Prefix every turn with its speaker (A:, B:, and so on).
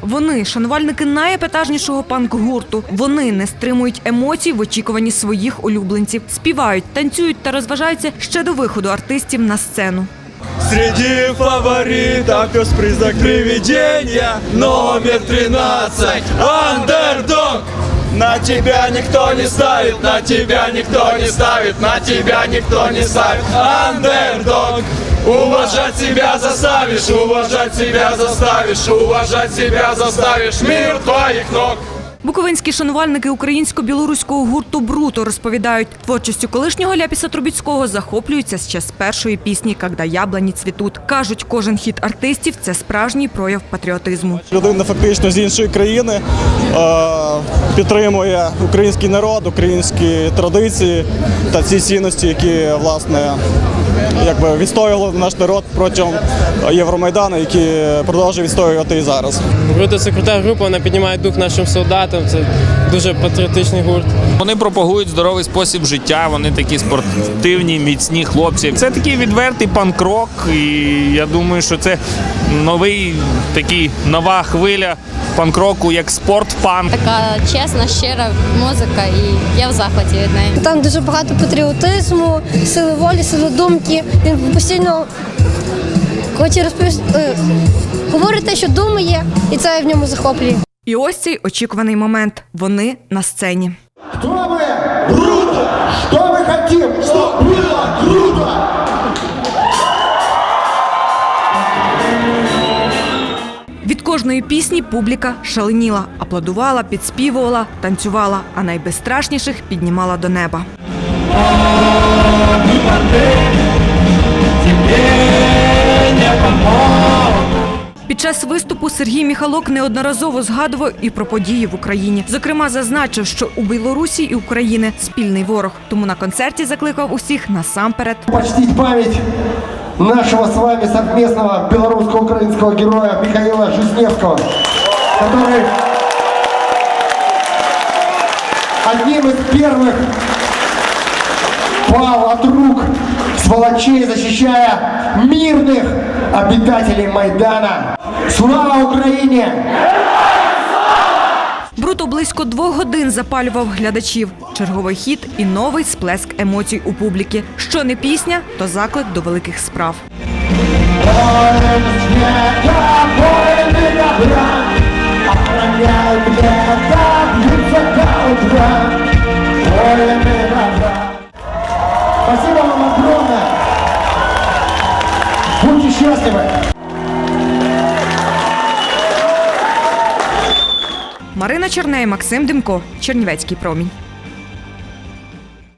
A: Вони шанувальники найепатажнішого панк-гурту. Вони не стримують емоцій в очікуванні своїх улюбленців, співають, танцюють та розважаються ще до виходу артистів на сцену.
B: Среди фаворитов пес признак привидения Номер 13 Андердог На тебя никто не ставит, на тебя никто не ставит, на тебя никто не ставит. Андердог Уважать себя заставишь, уважать себя заставишь, уважать себя заставишь. Мир твоих ног
A: Буковинські шанувальники українсько-білоруського гурту Бруто розповідають, творчістю колишнього Ляпіса Трубіцького захоплюються ще з першої пісні «Когда яблані цвітуть». Кажуть, кожен хіт артистів це справжній прояв патріотизму.
C: Людина фактично з іншої країни підтримує український народ, українські традиції та ці цінності, які власне якби відстоювали наш народ протягом Євромайдану, які продовжує відстоювати і зараз.
D: Круто, це крута група, вона піднімає дух нашим солдатам. Це дуже патріотичний гурт.
E: Вони пропагують здоровий спосіб життя. Вони такі спортивні, міцні хлопці. Це такий відвертий панк-рок, і я думаю, що це новий такий нова хвиля панк-року, як спорт-панк.
F: Така чесна, щира музика, і я в захваті від неї.
G: Там дуже багато патріотизму, сили волі, сили думки Він постійно хоче розповісти, е, говорить те, що думає, і це в ньому захоплює.
A: І ось цей очікуваний момент. Вони на сцені.
H: Кто мы? Круто! Что мы хотим? Что было круто!
A: Від кожної пісні публіка шаленіла, аплодувала, підспівувала, танцювала, а найбезстрашніших піднімала до неба. Під час виступу Сергій Міхалок неодноразово згадував і про події в Україні. Зокрема, зазначив, що у Білорусі і України спільний ворог. Тому на концерті закликав усіх насамперед
H: Почтить память нашего с вами совместного белорусско-украинского героя Михаила Жизневского, который одним из первых пал от рук сволочей, защищая мирных обитателей Майдана. Слава Украине!
A: Бруто близько двох годин запалював глядачів. Черговий хід і новий сплеск емоцій у публіки. Що не пісня, то заклик до великих справ.
H: Спасибо Будьте счастливы.
A: Марина Черней, Максим Демко, Чернівецький промінь.